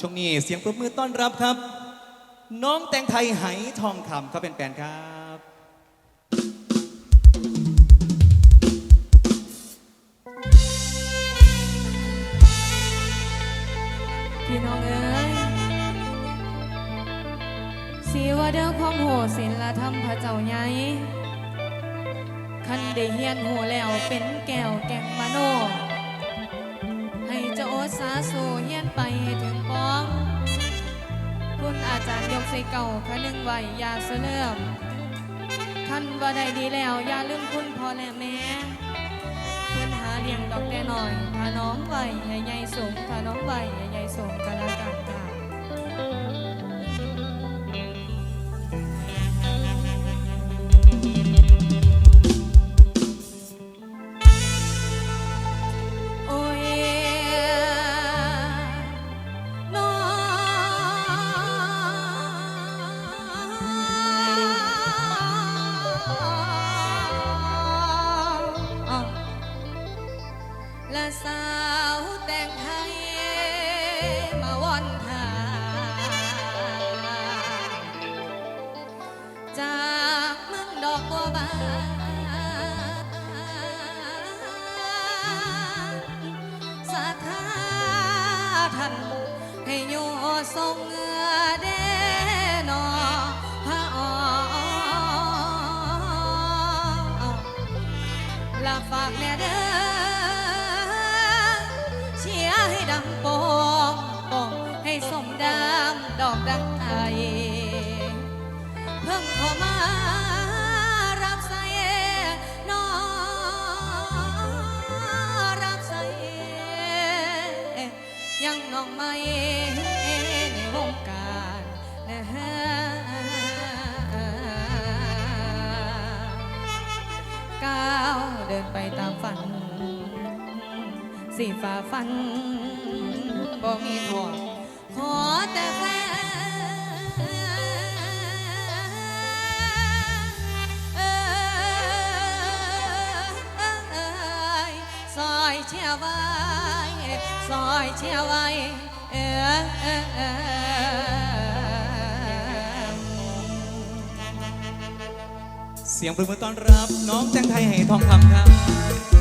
ช่วงนี้เสียงปรบมือต้อนรับครับ น้องแตงไทยไหทองคำเขาเป็นแฟนครับ พี่น้องเอ๋ยสีว่าเด้อความโหดศิลธรรมพระเจ้าใหญ่คันได้เฮียนหัวแล้วเป็นแก้วแกงมโน ษาโซเฮียนไปถึงป้อง คุณอาจารย์ยกใส่เก่าคะนึงไหว้ยาเสเริ่มท่านว่าได้ดีแล้ว อย่าลืมคุณพ่อและแม่คุณหาเลี้ยงดอกแต่หน่อย ถ้าน้องไหวใหญ่ใหญ่สมถ้าน้องไหวใหญ่ใหญ่สมก็แล้กันจ้าิฝ่าฟันบ่มีทั่วขอแต่แฟซอยเชียไว้ซอยเชียไว้เสียงปรบมือต้อนรับ น้องแจังไทยแห่งทองคำครับ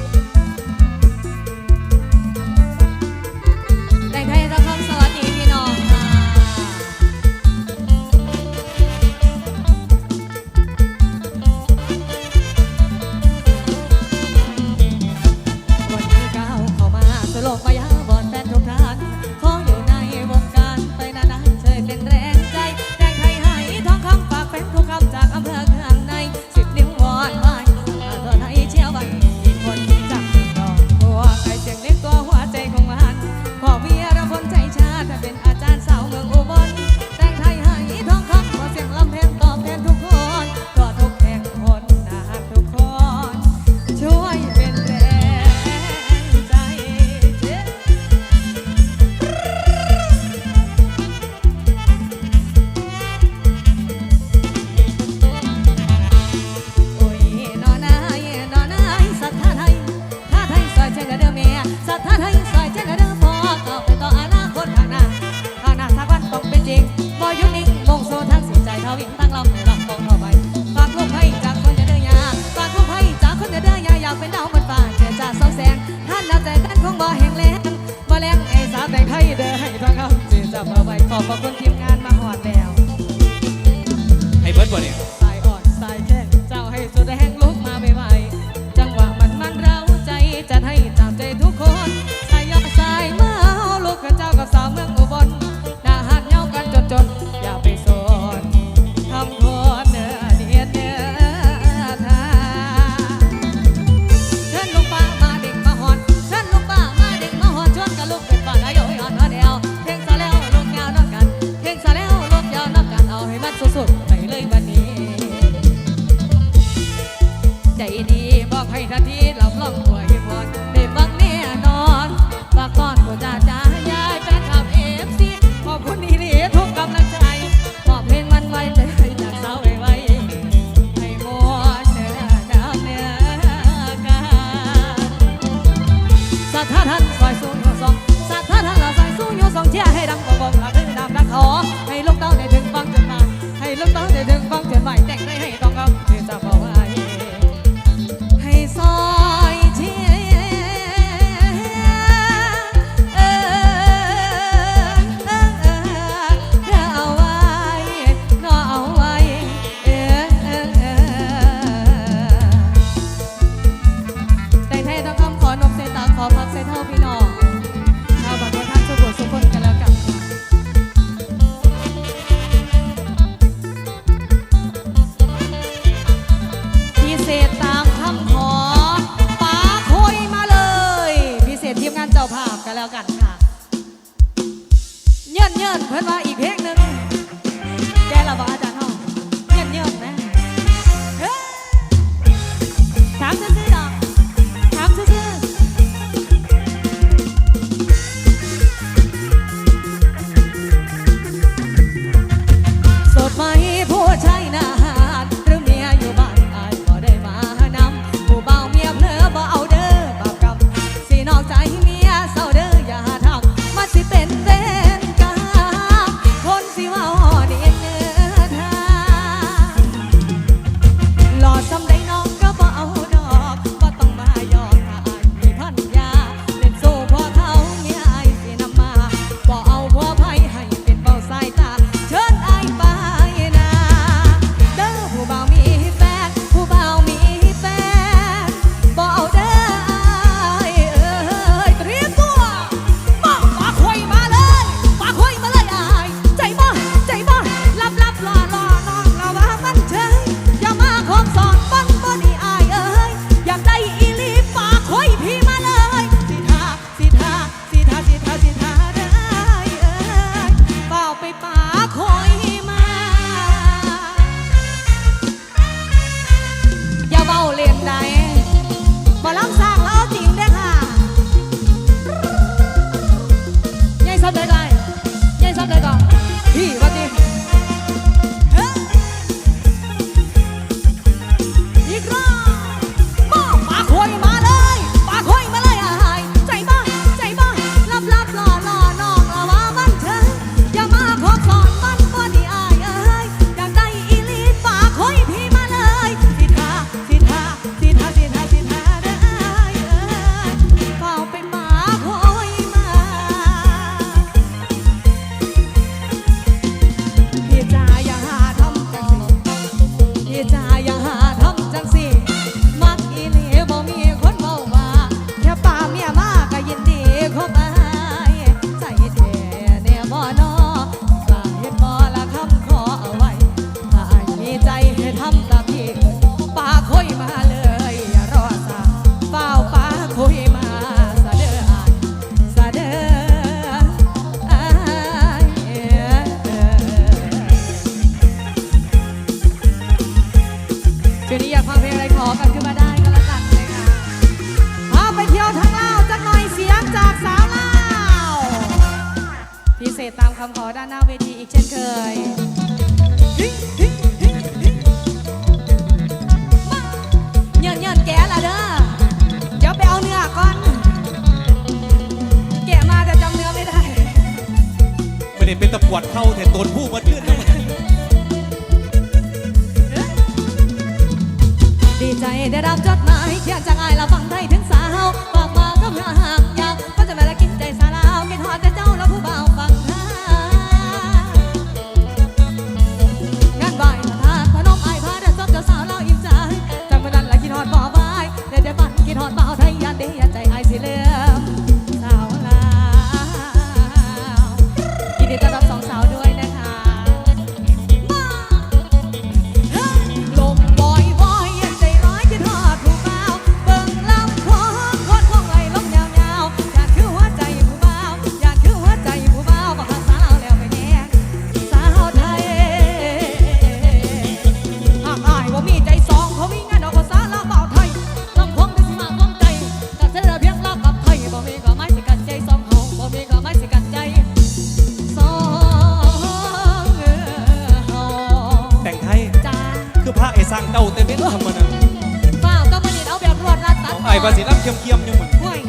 อ้ว่าสีน้ำเค็มๆยังเหมือนห่วย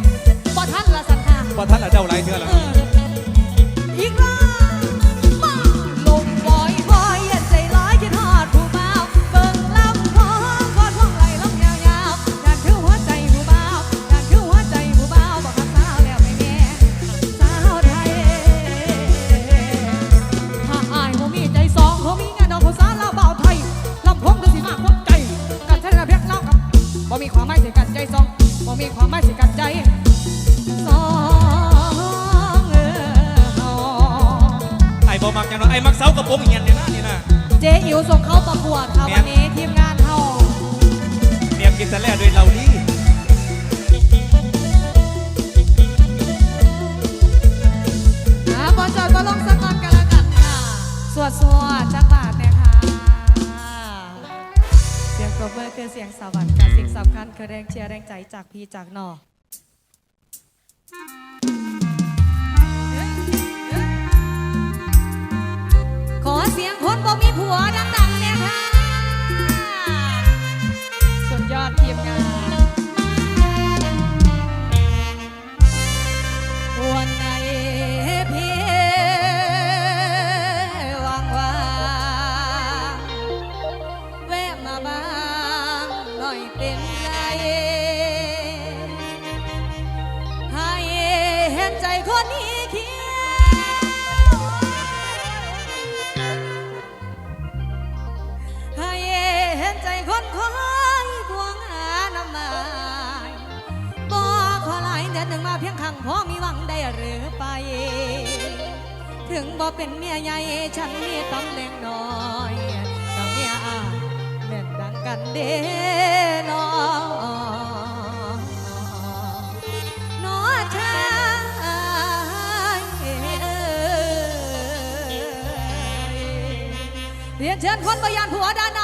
บ่ท่านละสันค่ะว่ท่านละเดาไรเท่อละ สวดสวดจักบาทเนี่ยค่ะ เสียงปรบมือคือเสียงสวัสดิ์ค่ะสิ่งสำคัญคือแรงเชียร์แรงใจจากพี่จากนอขอเสียงคนบ่มีผัวดังๆเนี่ยค่ะ สุดยอดทีมงานึงมาเพียงครั้งพอมีหวังได้หรือไป ถึงบ่เป็นเมียใหญ่ฉันมีต้องแดงน้อยกังเมียอ่าหมือนดังกันเด้น้องน้อชายเรียนเชิญคนบยานผัวด้านหน้า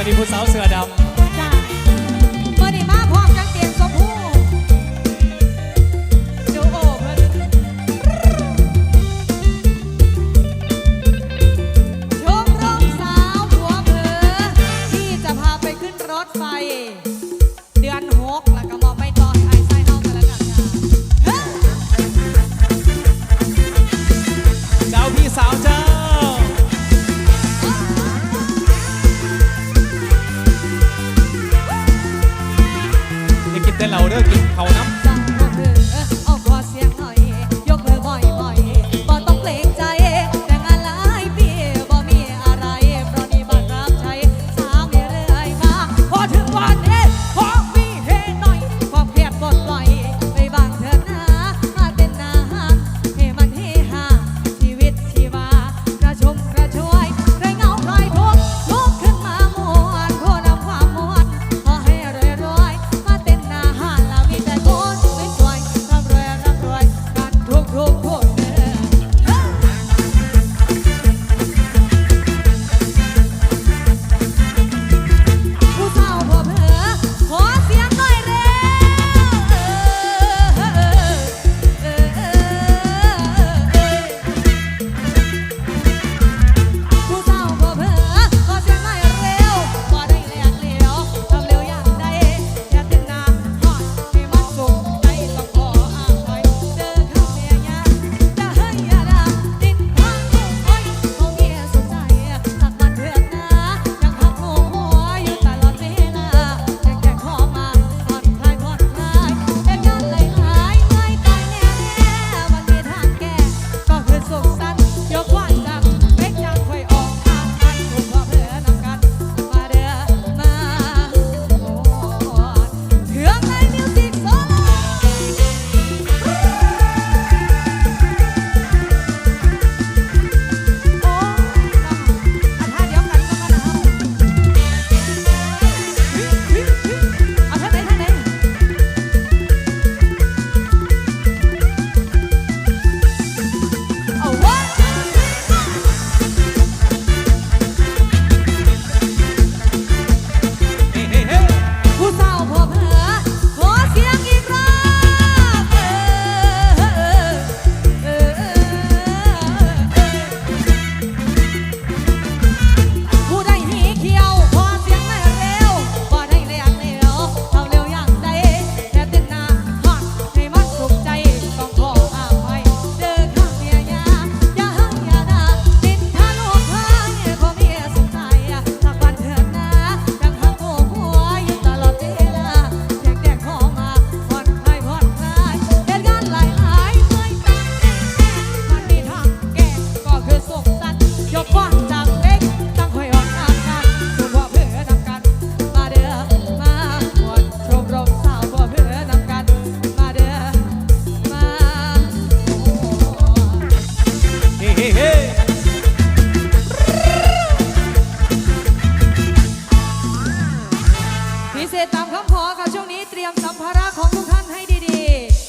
ตอนนี้ผู้สาวเสือดำ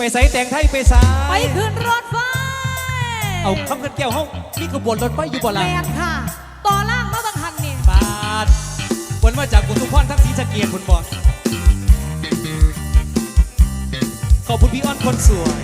ไปใส่แต่งไทยไปสาไปขึ้นรถไฟเอาคำกันแก้วเฮานี่ขบวนรถไฟอยู่บ่แมล่นค่ะ ต่อล่างมาบังหันนี่บาดวนมาจากกรุงทุมพรทั้งศรีสะเกียดคุณบอขอบคุณพี่อ้อนคนสวย